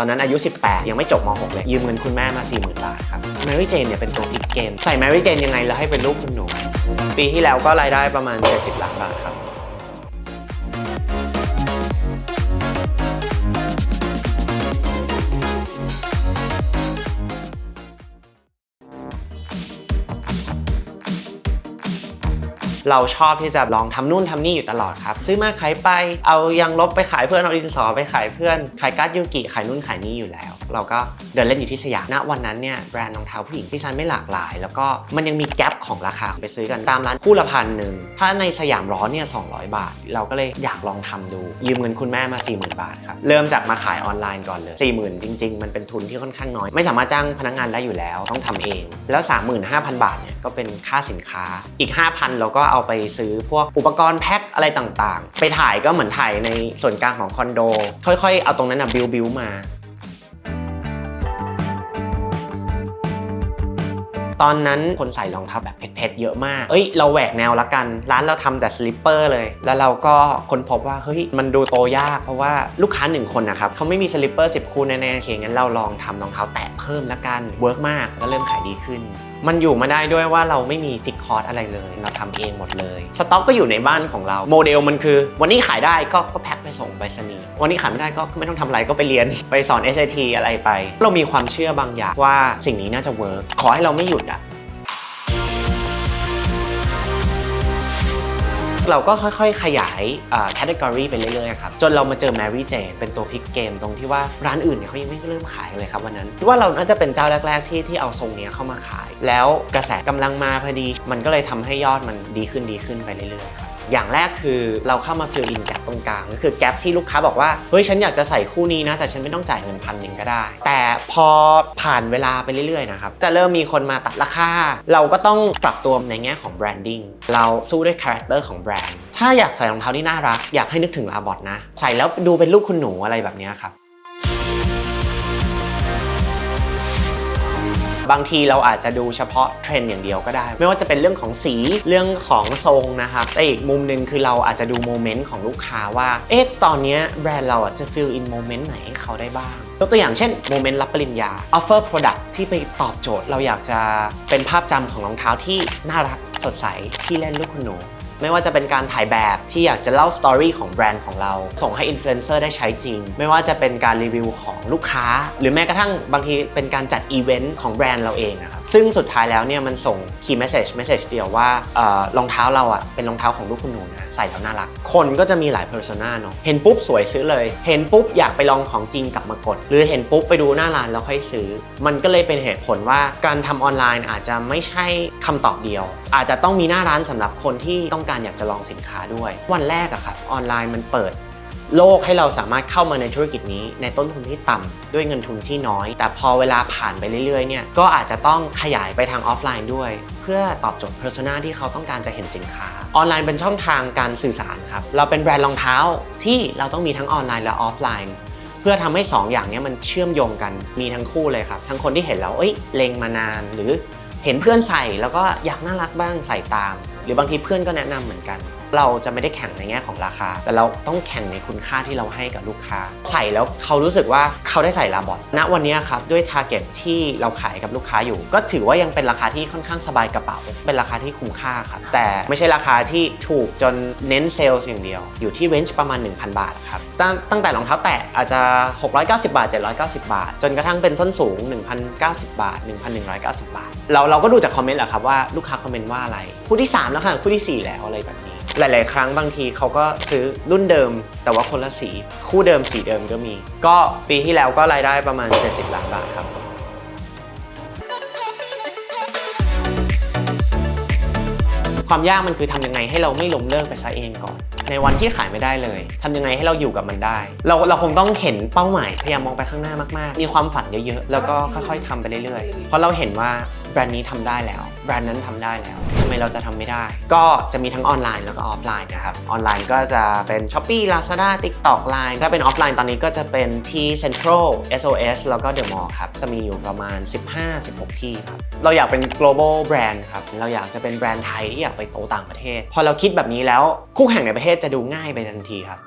ตอนนั้นอายุ 18 ยังไม่จบม .6 เลย ยืมเงินคุณแม่มา 40,000 บาทครับแมรี่เจนเนี่ยเป็นตัวพลิกเกมใส่แมรี่เจนยังไงแล้วให้เป็นลูกคุณหนู ปีที่แล้วก็รายได้ประมาณ 70 ล้านบาทครับ เราชอบที่จะลองทำนู่นทำนี่อยู่ตลอดครับ ซื้อมาขายไปเอายางลบไปขายเพื่อนเอาดินสอไปขายเพื่อนขายการ์ดยูกิขายนู่นขายนี่อยู่แล้ว เราก็เดินเล่นอยู่ที่สยามณวันนั้นเนี่ยแบรนด์รองเท้าผู้หญิงที่ซันไม่หลากหลาย แล้วก็มันยังมีแกลบของราคาไปซื้อกันตามร้านคู่ละพันหนึ่งถ้าในสยามร้อนเนี่ย200บาท เราก็เลยอยากลองทำดู ยืมเงินคุณแม่มา 40,000 บาทครับเริ่มจากมาขายออนไลน์ก่อนเลย 40,000 จริง ๆ มันเป็นทุนที่ค่อนข้างน้อย ไม่สามารถจ้างพนักงานได้อยู่แล้วต้องทำเอง แล้ว 35,000 บาทเนี่ยก็เป็นค่าสินค้าอีก 5,000 เราก็เอาไปซื้อพวกอุปกรณ์แพ็คอะไรต่างๆ ไปถ่ายก็เหมือนถ่ายในส่วนกลางของคอนโด ค่อยๆ เอาตรงนั้นนะบิวบิวมาตอนนั้นคนใส่รองเท้าแบบเผ็ดๆเยอะมาก เอ้ย เราแหวกแนวละกัน ร้านเราทำแต่สลิปเปอร์เลย แล้วเราก็ค้นพบว่า เฮ้ย มันดูโตยาก เพราะว่าลูกค้าหนึ่งคนนะครับเขาไม่มีสลิปเปอร์10 คู่แน่ๆโอเคงั้นเราลองทำรองเท้าแตะเพิ่มละกัน เวิร์กมาก ก็เริ่มขายดีขึ้นมันอยู่มาได้ด้วยว่าเราไม่มีฟิกคอร์สอะไรเลย เราทำเองหมดเลยสต็อกก็อยู่ในบ้านของเราโมเดลมันคือ วันนี้ขายได้ก็ก็แพ็คไปส่งไปรษณีวันนี้ขายไม่ได้ก็ไม่ต้องทำอะไรก็ไปเรียน ไปสอน SAT อะไรไป เรามีความเชื่อบางอย่างว่าสิ่งนี้น่าจะเวิร์กขอให้เราไม่หยุดอะ เราก็ค่อยๆ ขยายแคตตากรีไปเรื่อยๆครับจนเรามาเจอ Mary Jane เป็นตัวพลิกเกมตรงที่ว่าร้านอื่นเนี่ยเขายังไม่เริ่มขายเลยครับวันนั้นคิดว่าเราน่าจะเป็นเจ้าแรก ๆ ที่ที่เอาทรงนี้เข้ามาขาย แล้วกระแสกำลังมาพอดี มันก็เลยทำให้ยอดมันดีขึ้นดีขึ้นไปเรื่อยๆครับ อย่างแรกคือเราเข้ามาฟิลอินแกปตรงกลางก็คือแกปที่ลูกค้าบอกว่าเฮ้ยฉันอยากจะใส่คู่นี้นะ แต่ฉันไม่ต้องจ่ายเงินพันหนึ่งก็ได้ แต่พอผ่านเวลาไปเรื่อยๆนะครับจะเริ่มมีคนมาตัดราคาเราก็ต้องปรับตัวในแง่ของแบรนดิ้งเราสู้ด้วยคาแรคเตอร์ของแบรนด์ถ้าอยากใส่รองเท้าที่น่ารักอยากให้นึกถึงลาบอทนะ ใส่แล้วดูเป็นลูกคุณหนูอะไรแบบนี้ครับ บางทีเราอาจจะดูเฉพาะเทรนด์อย่างเดียวก็ได้ ไม่ว่าจะเป็นเรื่องของสีเรื่องของทรงนะครับแต่อีกมุมหนึ่งคือเราอาจจะดูโมเมนต์ของลูกค้าว่าเอ๊ะตอนนี้แบรนด์เราจะฟิลอินโมเมนต์ไหนให้เขาได้บ้างยกตัวอย่างเช่นโมเมนต์รับปริญญา offer product ที่ไปตอบโจทย์ เราอยากจะเป็นภาพจำของรองเท้าที่น่ารักสดใสที่เล่นลูกคุณหนู ไม่ว่าจะเป็นการถ่ายแบบที่อยากจะเล่าสตอรี่ของแบรนด์ของเรา ส่งให้อินฟลูเอนเซอร์ได้ใช้จริง ไม่ว่าจะเป็นการรีวิวของลูกค้า หรือแม้กระทั่งบางทีเป็นการจัดอีเวนต์ของแบรนด์เราเองอะครับ ซึ่งสุดท้ายแล้วเนี่ยมันส่ง key message message เดียวว่าเออรองเท้าเราอะเป็นรองเท้าของลูกคุณหนูนะใส่แล้วน่ารัก คนก็จะมีหลาย persona เนาะเห็นปุ๊บสวยซื้อเลย เห็นปุ๊บอยากไปลองของจริงกลับมากด หรือเห็นปุ๊บไปดูหน้าร้านแล้วค่อยซื้อ มันก็เลยเป็นเหตุผลว่าการทำออนไลน์อาจจะไม่ใช่คำตอบเดียว อาจจะต้องมีหน้าร้านสำหรับคนที่ต้องการอยากจะลองสินค้าด้วย วันแรกอะครับออนไลน์มันเปิด โลกให้เราสามารถเข้ามาในธุรกิจนี้ ในต้นทุนที่ต่ำด้วยเงินทุนที่น้อย แต่พอเวลาผ่านไปเรื่อยๆเนี่ยก็อาจจะต้องขยายไปทางออฟไลน์ด้วย เพื่อตอบโจทย์ persona ที่เขาต้องการจะเห็นสินค้า ออนไลน์เป็นช่องทางการสื่อสารครับเราเป็นแบรนด์รองเท้าที่เราต้องมีทั้งออนไลน์และออฟไลน์เพื่อทำให้ 2 อย่างนี้มันเชื่อมโยงกันมีทั้งคู่เลยครับ ทั้งคนที่เห็นแล้วเอ้ยเลงมานานหรือเห็นเพื่อนใส่แล้วก็อยากน่ารักบ้างใส่ตาม หรือบางทีเพื่อนก็แนะนำเหมือนกัน เราจะไม่ได้แข่งในแง่ของราคา แต่เราต้องแข่งในคุณค่าที่เราให้กับลูกค้า ใส่แล้วเขารู้สึกว่าเขาได้ใส่ลาบอทณวันนี้ครับด้วยทาร์เก็ตที่เราขายกับลูกค้าอยู่ ก็ถือว่ายังเป็นราคาที่ค่อนข้างสบายกระเป๋า เป็นราคาที่คุ้มค่าครับแต่ไม่ใช่ราคาที่ถูกจนเน้นเซลล์อย่างเดียว อยู่ที่เรนจ์ประมาณ 1,000 บาทครับตั้งตั้งแต่รองเท้าแตะอาจจะ 690 บาท 790 บาท จนกระทั่งเป็นส้นสูง 1,090 บาท 1,190 บาท เราเราก็ดูจากคอมเมนต์แหละครับว่าลูกค้าคอมเมนต์ว่าอะไรคู่ที่3แล้วค่ะคู่ทีสี่4 แล้วอะไรแบบนี้ หลาย ๆ ครั้งบางทีเขาก็ซื้อรุ่นเดิม แต่ว่าคนละสี คู่เดิมสีเดิมก็มี ก็ปีที่แล้วก็รายได้ประมาณ 70 ล้านบาทครับความยากมันคือทำยังไงให้เราไม่ล้มเลิกไปซะเองก่อน ในวันที่ขายไม่ได้เลยทำยังไงให้เราอยู่กับมันได้ เราเราคงต้องเห็นเป้าหมายพยายามมองไปข้างหน้ามากๆ มีความฝันเยอะๆ แล้วก็ค่อยๆทำไปเรื่อยๆ เพราะเราเห็นว่า รนด์นี้ทำได้แล้ว แบรนด์นั้นทำได้แล้วทำไมเราจะทำไม่ได้ ก็จะมีทั้งออนไลน์แล้วก็ออฟไลน์นะครับ ออนไลน์ก็จะเป็น Shopee Lazada TikTok Line ถ้าเป็นออฟไลน์ตอนนี้ก็จะเป็นที่ Central SOS แล้วก็ The Mall ครับ จะมีอยู่ประมาณ 15-16 ที่ครับ เราอยากเป็น global brand ครับ เราอยากจะเป็นแบรนด์ไทยที่อยากไปโตต่างประเทศ พอเราคิดแบบนี้แล้วคู่แข่งในประเทศจะดูง่ายไปทันทีครับ